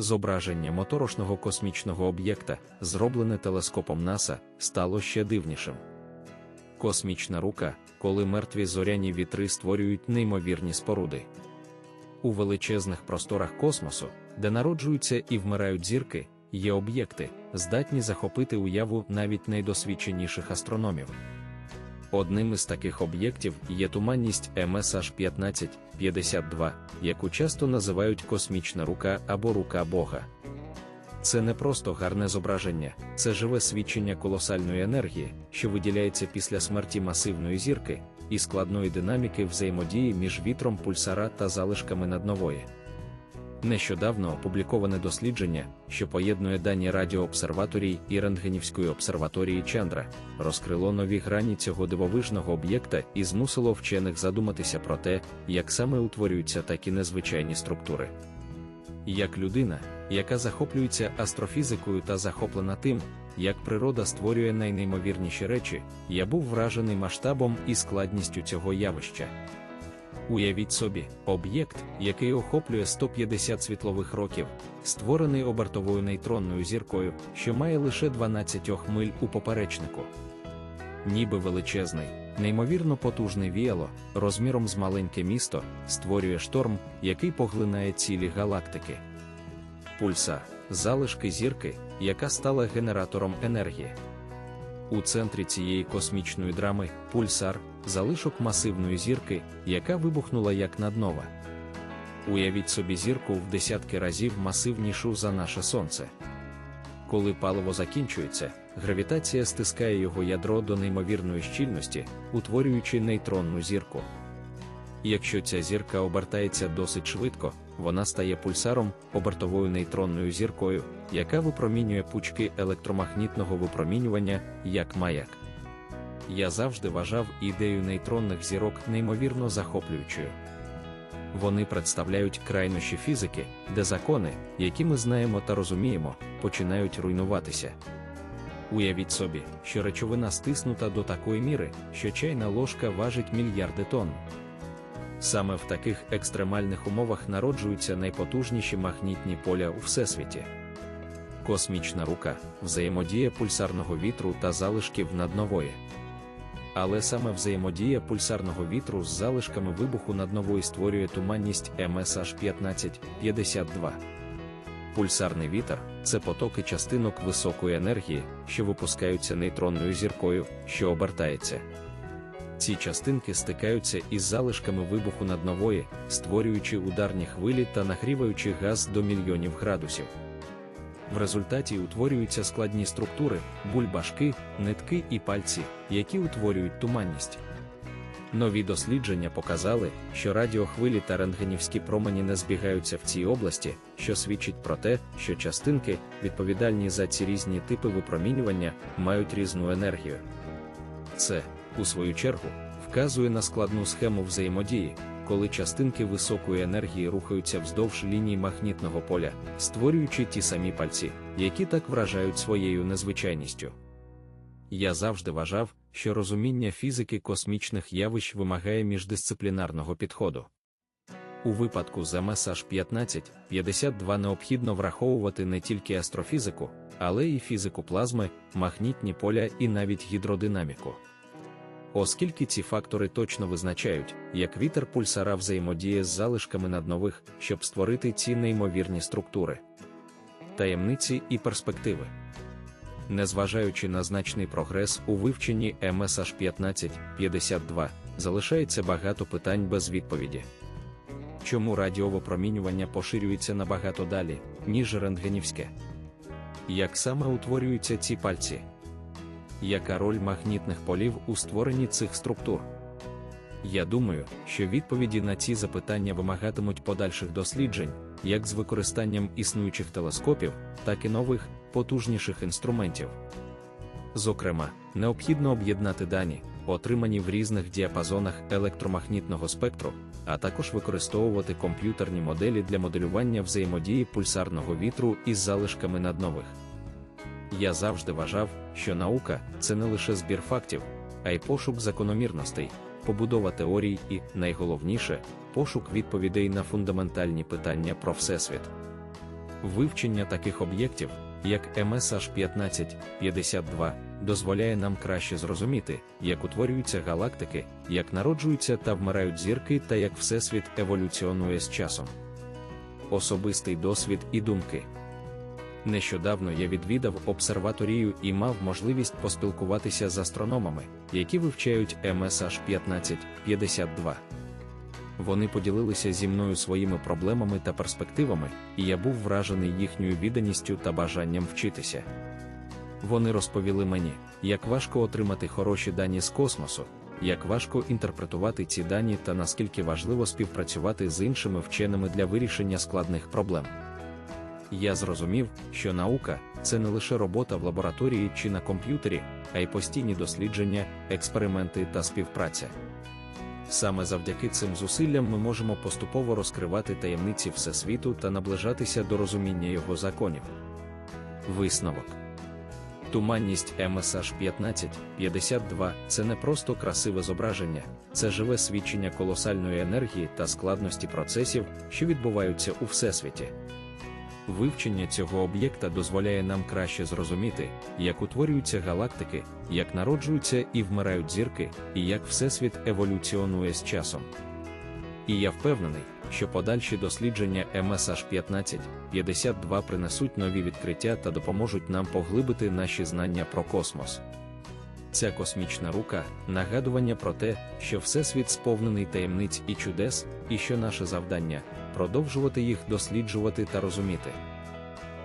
зображення моторошного космічного об'єкта, зроблене телескопом НАСА, стало ще дивнішим. Космічна рука, коли мертві зоряні вітри створюють неймовірні споруди. У величезних просторах космосу, де народжуються і вмирають зірки, є об'єкти, здатні захопити уяву навіть найдосвідченіших астрономів. Одним із таких об'єктів є туманність МСH 1552, яку часто називають космічна рука або рука Бога. Це не просто гарне зображення, це живе свідчення колосальної енергії, що виділяється після смерті масивної зірки, і складної динаміки взаємодії між вітром пульсара та залишками наднової. Нещодавно опубліковане дослідження, що поєднує дані радіообсерваторій і рентгенівської обсерваторії Чандра, розкрило нові грані цього дивовижного об'єкта і змусило вчених задуматися про те, як саме утворюються такі незвичайні структури. Як людина, яка захоплюється астрофізикою та захоплена тим, як природа створює найнеймовірніші речі, я був вражений масштабом і складністю цього явища. Уявіть собі, об'єкт, який охоплює 150 світлових років, створений обертовою нейтронною зіркою, що має лише 12 миль у поперечнику. Ніби величезний, неймовірно потужний віяло, розміром з маленьке місто, створює шторм, який поглинає цілі галактики. Пульсар залишки зірки, яка стала генератором енергії. У центрі цієї космічної драми пульсар, залишок масивної зірки, яка вибухнула як наднова. Уявіть собі зірку в десятки разів масивнішу за наше сонце. Коли паливо закінчується, гравітація стискає його ядро до неймовірної щільності, утворюючи нейтронну зірку. Якщо ця зірка обертається досить швидко, вона стає пульсаром, обертовою нейтронною зіркою, яка випромінює пучки електромагнітного випромінювання як маяк. Я завжди вважав ідею нейтронних зірок неймовірно захоплюючою. Вони представляють крайнощі фізики, де закони, які ми знаємо та розуміємо, починають руйнуватися. Уявіть собі, що речовина стиснута до такої міри, що чайна ложка важить мільярди тонн. Саме в таких екстремальних умовах народжуються найпотужніші магнітні поля у всесвіті. Космічна рука взаємодія пульсарного вітру та залишків наднової. Але саме взаємодія пульсарного вітру з залишками вибуху наднової створює туманність MSH 1552. Пульсарний вітер це потоки частинок високої енергії, що випускаються нейтронною зіркою, що обертається. Ці частинки стикаються із залишками вибуху наднової, створюючи ударні хвилі та нагріваючи газ до мільйонів градусів. В результаті утворюються складні структури, бульбашки, нитки і пальці, які утворюють туманність. Нові дослідження показали, що радіохвилі та рентгенівські промені не збігаються в цій області, що свідчить про те, що частинки, відповідальні за ці різні типи випромінювання, мають різну енергію. Це, у свою чергу, вказує на складну схему взаємодії, коли частинки високої енергії рухаються вздовж ліній магнітного поля, створюючи ті самі пальці, які так вражають своєю незвичайністю. Я завжди вважав, що розуміння фізики космічних явищ вимагає міждисциплінарного підходу. У випадку з МСH 1552 необхідно враховувати не тільки астрофізику, але й фізику плазми, магнітні поля і навіть гідродинаміку. Оскільки ці фактори точно визначають, як вітер пульсара взаємодіє з залишками наднових, щоб створити ці неймовірні структури, таємниці і перспективи. Незважаючи на значний прогрес у вивченні МСH 1552, залишається багато питань без відповіді. Чому радіовипромінювання поширюється набагато далі, ніж рентгенівське? Як саме утворюються ці пальці? Яка роль магнітних полів у створенні цих структур? Я думаю, що відповіді на ці запитання вимагатимуть подальших досліджень, як з використанням існуючих телескопів, так і нових, потужніших інструментів. Зокрема, необхідно об'єднати дані, отримані в різних діапазонах електромагнітного спектру, а також використовувати комп'ютерні моделі для моделювання взаємодії пульсарного вітру із залишками наднових. Я завжди вважав, що наука це не лише збір фактів, а й пошук закономірностей, побудова теорій і, найголовніше, пошук відповідей на фундаментальні питання про Всесвіт. Вивчення таких об'єктів, як MSH 1552, дозволяє нам краще зрозуміти, як утворюються галактики, як народжуються та вмирають зірки та як Всесвіт еволюціонує з часом. Особистий досвід і думки. Нещодавно я відвідав обсерваторію і мав можливість поспілкуватися з астрономами, які вивчають MSH 1552. Вони поділилися зі мною своїми проблемами та перспективами, і я був вражений їхньою відданістю та бажанням вчитися. Вони розповіли мені, як важко отримати хороші дані з космосу, як важко інтерпретувати ці дані та наскільки важливо співпрацювати з іншими вченими для вирішення складних проблем. Я зрозумів, що наука це не лише робота в лабораторії чи на комп'ютері, а й постійні дослідження, експерименти та співпраця. Саме завдяки цим зусиллям ми можемо поступово розкривати таємниці Всесвіту та наближатися до розуміння його законів. Висновок Туманність MSH 1552 це не просто красиве зображення, це живе свідчення колосальної енергії та складності процесів, що відбуваються у Всесвіті. Вивчення цього об'єкта дозволяє нам краще зрозуміти, як утворюються галактики, як народжуються і вмирають зірки, і як Всесвіт еволюціонує з часом. І я впевнений, що подальші дослідження MSH 1552 принесуть нові відкриття та допоможуть нам поглибити наші знання про космос. Ця космічна рука нагадування про те, що Всесвіт сповнений таємниць і чудес, і що наше завдання продовжувати їх досліджувати та розуміти.